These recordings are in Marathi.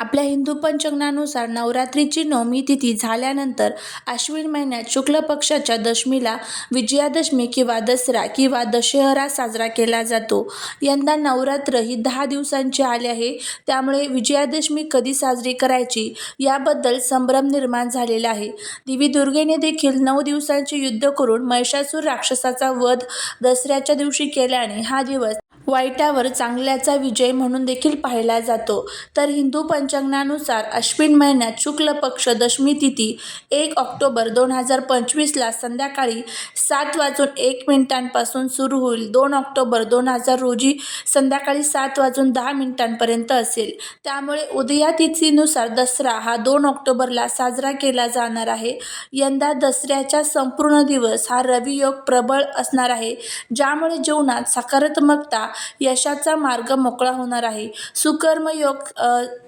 आपल्या हिंदू पंचांगानुसार नवरात्रीची नवमी तिथी झाल्यानंतर आश्विन महिन्यात शुक्ल पक्षाच्या दशमीला विजयादशमी किंवा दसरा किंवा दशहरा साजरा केला जातो. यंदा नवरात्र ही दहा दिवसांची आली आहे. त्यामुळे विजयादशमी कधी साजरी करायची याबद्दल संभ्रम निर्माण झालेला आहे. देवी दुर्गेने देखील नऊ दिवसांचे युद्ध करून महिषासूर राक्षसाचा वध दसऱ्याच्या दिवशी केल्याने हा दिवस वाईटावर चांगल्याचा विजय म्हणून देखील पाहिला जातो. तर हिंदू पंचांगानुसार अश्विन महिन्यात शुक्ल पक्ष दशमी तिथी एक ऑक्टोबर दोन हजार पंचवीसला संध्याकाळी सात वाजून एक मिनिटांपासून सुरू होईल. दोन ऑक्टोबर दोन हजार रोजी संध्याकाळी सात वाजून दहा मिनिटांपर्यंत असेल. त्यामुळे उदया तिथीनुसार दसरा हा दोन ऑक्टोबरला साजरा केला जाणार आहे. यंदा दसऱ्याचा संपूर्ण दिवस हा रवियोग प्रबळ असणार आहे. ज्यामुळे जीवनात सकारात्मकता यशाचा मार्ग मोकळा होणार आहे. सुकर्मयोग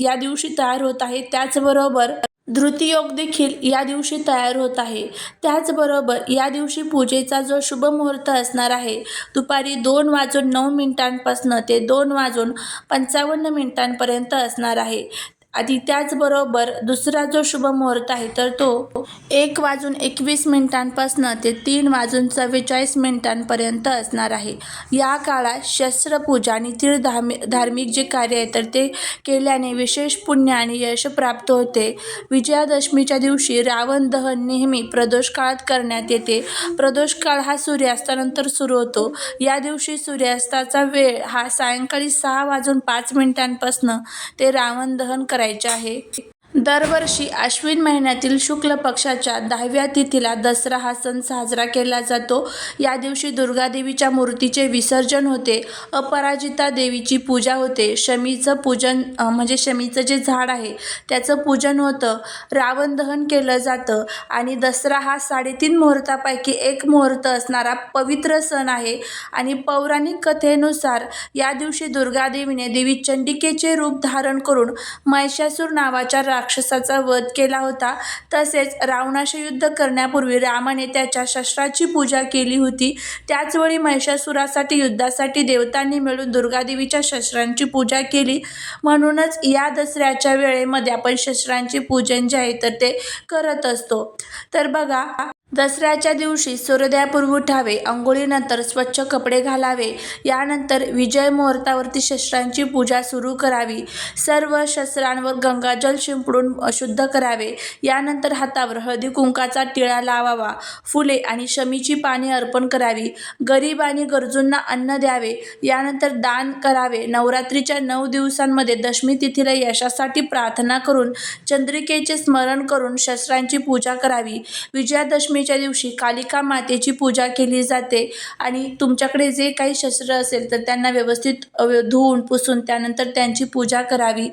या दिवशी तयार होत आहे. त्याचबरोबर धृतीयोग देखील या दिवशी तयार होत आहे. त्याचबरोबर या दिवशी पूजेचा जो शुभ मुहूर्त असणार आहे दुपारी दोन वाजून नऊ मिनिटांपासनं ते दोन वाजून पंचावन्न मिनिटांपर्यंत असणार आहे. आणि त्याचबरोबर दुसरा जो शुभ मुहूर्त आहे तर तो एक वाजून एकवीस मिनिटांपासनं ते तीन वाजून चव्वेचाळीस मिनिटांपर्यंत असणार आहे. या काळात शस्त्रपूजा आणि तीळ धार्मिक धार्मिक जे कार्य आहे तर ते केल्याने विशेष पुण्य आणि यश प्राप्त होते. विजयादशमीच्या दिवशी रावण दहन नेहमी प्रदोष काळात करण्यात येते. प्रदोष काळ हा सूर्यास्तानंतर सुरू होतो. या दिवशी सूर्यास्ताचा वेळ हा सायंकाळी सहा वाजून पाच मिनिटांपासनं ते रावण दहन करायचे आहे. दरवर्षी आश्विन महिन्यातील शुक्ल पक्षाच्या दहाव्या तिथीला दसरा हा सण साजरा केला जातो. या दिवशी दुर्गादेवीच्या मूर्तीचे विसर्जन होते. अपराजिता देवीची पूजा होते. शमीचं पूजन म्हणजे शमीचं जे झाड आहे त्याचं पूजन होतं. रावण दहन केलं जातं आणि दसरा हा साडेतीन मुहूर्तापैकी एक मुहूर्त असणारा पवित्र सण आहे आणि पौराणिक कथेनुसार या दिवशी दुर्गादेवीने देवी चंडिकेचे रूप धारण करून महिषासूर नावाच्या राक्ष राक्षसाचा वध केला होता. तसेच रावणाशी युद्ध करण्यापूर्वी रामाने त्याच्या शस्त्राची पूजा केली होती. त्याचवेळी महिषासुरासाठी युद्धासाठी देवतांनी मिळून दुर्गादेवीच्या शस्त्रांची पूजा केली. म्हणूनच या दसऱ्याच्या वेळेमध्ये आपण शस्त्रांचे पूजन जे आहे तर ते करत असतो. तर बघा दसऱ्याच्या दिवशी सूर्योदयापूर्वी उठावे अंघोळीनंतर स्वच्छ कपडे घालावे. यानंतर विजय मुहूर्तावरती शस्त्रांची पूजा सुरू करावी. सर्व शस्त्रांवर गंगाजल शिंपडून शुद्ध करावे. यानंतर हातावर हळदी कुंकाचा टिळा लावावा. फुले आणि शमीची पाने अर्पण करावी. गरीब आणि गरजूंना अन्न द्यावे. यानंतर दान करावे. नवरात्रीच्या नऊ दिवसांमध्ये दशमी तिथीला यशासाठी प्रार्थना करून चंद्रिकेचे स्मरण करून शस्त्रांची पूजा करावी. विजयादशमीच्या दिवशी कालिका मातेची पूजा केली जाते आणि तुमच्याकडे जे काही शस्त्र असेल तर त्यांना व्यवस्थित धुवून पुसून त्यानंतर त्यांची पूजा करावी.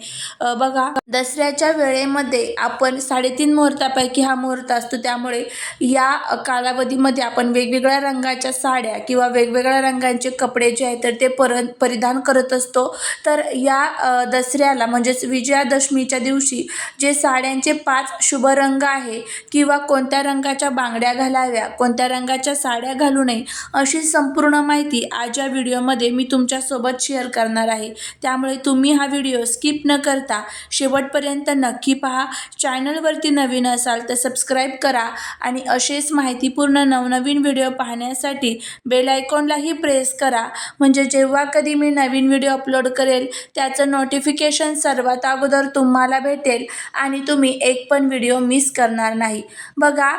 बघा दसऱ्याच्या वेळेमध्ये आपण साडेतीन मुहूर्तापैकी हा मुहूर्त असतो. त्यामुळे या कालावधीमध्ये आपण वेगवेगळ्या रंगाच्या साड्या किंवा वेगवेगळ्या रंगांचे कपडे जे आहेत तर ते पर परिधान करत असतो. तर या दसऱ्याला म्हणजेच विजयादशमीच्या दिवशी जे साड्यांचे पाच शुभ रंग आहे किंवा कोणत्या रंगाच्या बांगड्या घालाव्या कोणत्या रंगाच्या साड्या घालू नये अशी संपूर्ण माहिती आज या व्हिडिओमध्ये मी तुमच्यासोबत शेअर करणार आहे. त्यामुळे तुम्ही हा व्हिडिओ स्किप न करता शेवटपर्यंत नक्की पहा. चॅनलवरती नवीन असाल तर सबस्क्राईब करा आणि असेच माहितीपूर्ण नवनवीन व्हिडिओ पाहण्यासाठी बेल आयकॉनलाही प्रेस करा. म्हणजे जेव्हा कधी मी नवीन व्हिडिओ अपलोड करेल त्याचं नोटिफिकेशन सर्वात अगोदर तुम्हाला भेटेल आणि तुम्ही एक पण व्हिडिओ मिस करणार नाही. बघा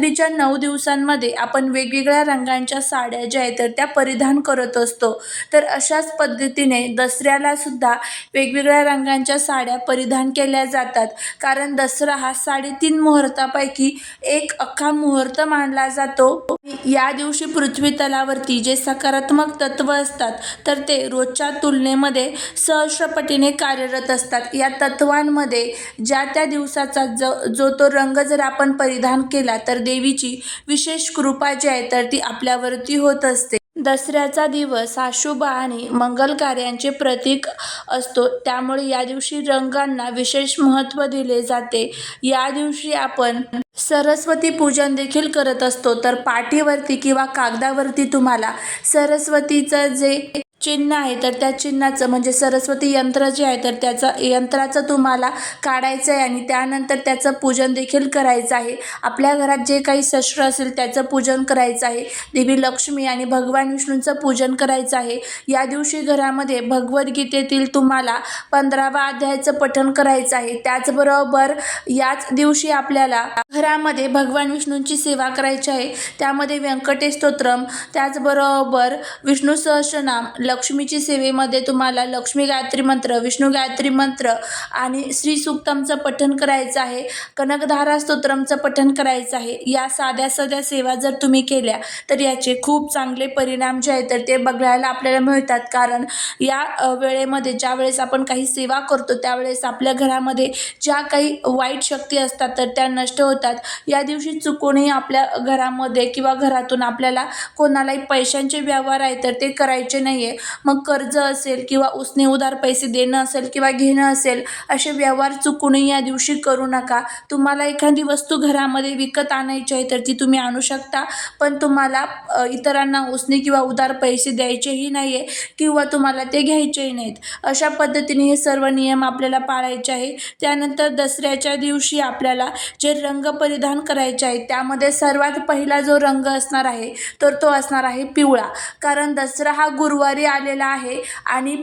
नवरात्रीच्या नऊ दिवसांमध्ये आपण वेगवेगळ्या रंगांच्या साड्या ज्या आहेत तर त्या परिधान करत असतो. तर अशाच पद्धतीने दसऱ्याला सुद्धा वेगवेगळ्या रंगांच्या साड्या परिधान केल्या जातात. कारण दसरा हा साडेतीन मुहूर्तापैकी एक अख्खा मुहूर्त मानला जातो. या दिवशी पृथ्वी तलावरती जे सकारात्मक तत्व असतात तर ते रोजच्या तुलनेमध्ये सहस्रपटीने कार्यरत असतात. या तत्वांमध्ये ज्या त्या दिवसाचा ज जो तो रंग जर आपण परिधान केला तर देवीची विशेष कृपा जी आहे तर ती आपल्यावरती होत असते. दसऱ्याचा दिवस हा शुभ आणि मंगल कार्यांचे प्रतीक असतो. त्यामुळे या दिवशी रंगांना विशेष महत्त्व दिले जाते. या दिवशी आपण सरस्वती पूजन देखील करत असतो. तर पाठीवरती किंवा कागदावरती तुम्हाला सरस्वतीचं जे चिन्ह आहे तर त्या चिन्हाचं म्हणजे सरस्वती यंत्र जे आहे तर त्याचं यंत्राचं तुम्हाला काढायचं आहे आणि त्यानंतर त्याचं पूजन देखील करायचं आहे. आपल्या घरात जे काही शस्त्र असेल त्याचं पूजन करायचं आहे. देवी लक्ष्मी आणि भगवान विष्णूंचं पूजन करायचं आहे. या दिवशी घरामध्ये भगवद्गीतेतील तुम्हाला पंधरावा अध्यायाचं पठण करायचं आहे. त्याचबरोबर याच दिवशी आपल्याला घरामध्ये भगवान विष्णूंची सेवा करायची आहे. त्यामध्ये व्यंकटेश स्तोत्रम त्याचबरोबर विष्णू सहस्रनाम लक्ष्मीची सेवेमध्ये तुम्हाला लक्ष्मी गायत्री मंत्र विष्णू गायत्री मंत्र आणि श्री सुक्तमचं पठण करायचं आहे. कनकधारा स्तोत्रमचं पठण करायचं आहे. या साध्या साध्या सेवा जर तुम्ही केल्या तर याचे खूप चांगले परिणाम जे आहेत तर ते बघायला आपल्याला मिळतात. कारण या वेळेमध्ये ज्या वेळेस आपण काही सेवा करतो त्यावेळेस आपल्या घरामध्ये ज्या काही वाईट शक्ती असतात तर त्या नष्ट होतात. या दिवशी चुकूनही आपल्या घरामध्ये किंवा घरातून आपल्याला कोणालाही पैशांचे व्यवहार आहे तर ते करायचे नाही आहे मग कर्ज असेल किंवा उसने उधार पैसे देणं असेल किंवा घेणं असेल असे व्यवहार चुकूनही या दिवशी करू नका. तुम्हाला एखादी वस्तू घरामध्ये विकत आणायची आहे तर ती तुम्ही आणू शकता पण तुम्हाला इतरांना उसने किंवा उधार पैसे द्यायचेही नाही आहे किंवा तुम्हाला ते घ्यायचेही नाहीत. अशा पद्धतीने हे सर्व नियम आपल्याला पाळायचे आहे त्यानंतर दसऱ्याच्या दिवशी आपल्याला जे रंग परिधान करायचे आहे त्यामध्ये सर्वात पहिला जो रंग असणार आहे तर तो असणार आहे पिवळा. कारण दसरा हा गुरुवारी आलेला आहे. आणि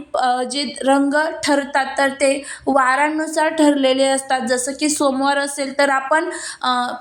जे रंग ठरतात तर ते वारांनुसार ठरलेले असतात. जसं की सोमवार असेल तर आपण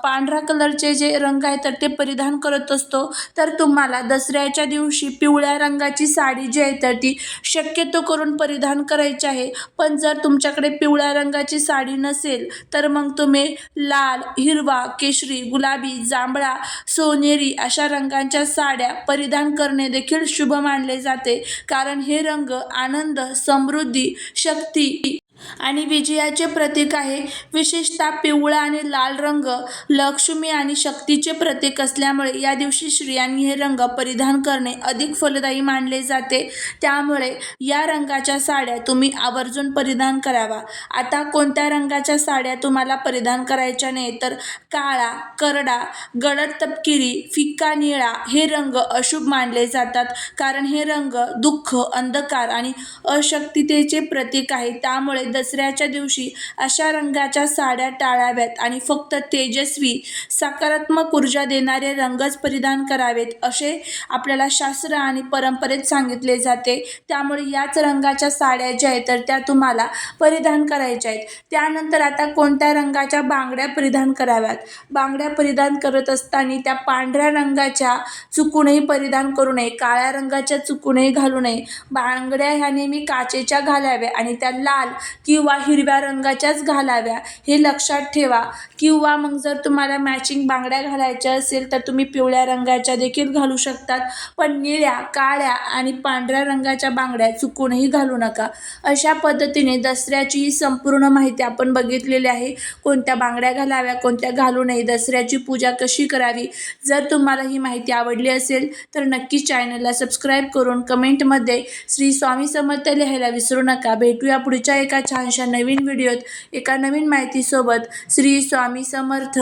पांढऱ्या कलरचे जे रंग आहेत तर ते परिधान करत असतो. तर तुम्हाला दसऱ्याच्या दिवशी पिवळ्या रंगाची साडी जी आहे तर ती शक्यतो करून परिधान करायची आहे. पण जर तुमच्याकडे पिवळ्या रंगाची साडी नसेल तर मग तुम्ही लाल हिरवा केशरी गुलाबी जांभळा सोनेरी अशा रंगांच्या साड्या परिधान करणे देखील शुभ मानले जाते. कारण हे रंग आनंद समृद्धी शक्ती आणि विजयाचे प्रतीक आहे. विशेषतः पिवळा आणि लाल रंग लक्ष्मी आणि शक्तीचे प्रतीक असल्यामुळे या दिवशी स्त्रियांनी हे रंग परिधान करणे अधिक फलदायी मानले जाते. त्यामुळे या रंगाच्या साड्या तुम्ही आवर्जून परिधान करावा. आता कोणत्या रंगाच्या साड्या तुम्हाला परिधान करायच्या नाही तर काळा करडा गडद तपकिरी फिक्का निळा हे रंग अशुभ मानले जातात. कारण हे रंग दुःख अंधकार आणि अशक्ततेचे प्रतीक आहे. त्यामुळे दसऱ्याच्या दिवशी अशा रंगाच्या साड्या टाळाव्यात आणि फक्त तेजस्वी सकारात्मक ऊर्जा देणारे रंगच परिधान करावेत असे आपल्याला शास्त्र आणि परंपरेत सांगितले जाते. त्यामुळे याच रंगाच्या साड्या ज्या आहेत तर त्या तुम्हाला परिधान करायच्या आहेत. त्यानंतर आता कोणत्या रंगाच्या बांगड्या परिधान कराव्यात? बांगड्या परिधान करत असताना त्या पांढऱ्या रंगाच्या चुकूनही परिधान करू नये काळ्या रंगाच्या चुकूनही घालू नये. बांगड्या ह्या नेहमी काचेच्या घालाव्या आणि त्या लाल किंवा हिरव्या रंगाच्याच घालाव्या हे लक्षात ठेवा. किंवा मग जर तुम्हाला मॅचिंग बांगड्या घालायच्या असेल तर तुम्ही पिवळ्या रंगाच्या देखील घालू शकतात. पण निळ्या काळ्या आणि पांढऱ्या रंगाच्या बांगड्या चुकूनही घालू नका. अशा पद्धतीने दसऱ्याची ही संपूर्ण माहिती आपण बघितलेली आहे. कोणत्या बांगड्या घालाव्या कोणत्या घालू नये दसऱ्याची पूजा कशी करावी? जर तुम्हाला ही माहिती आवडली असेल तर नक्की चॅनलला सबस्क्राईब करून कमेंटमध्ये श्री स्वामी समर्थ लिहायला विसरू नका. भेटूया पुढच्या एका छानशा नवीन व्हिडिओत एका नवीन माहितीसोबत श्री स्वामी समर्थ.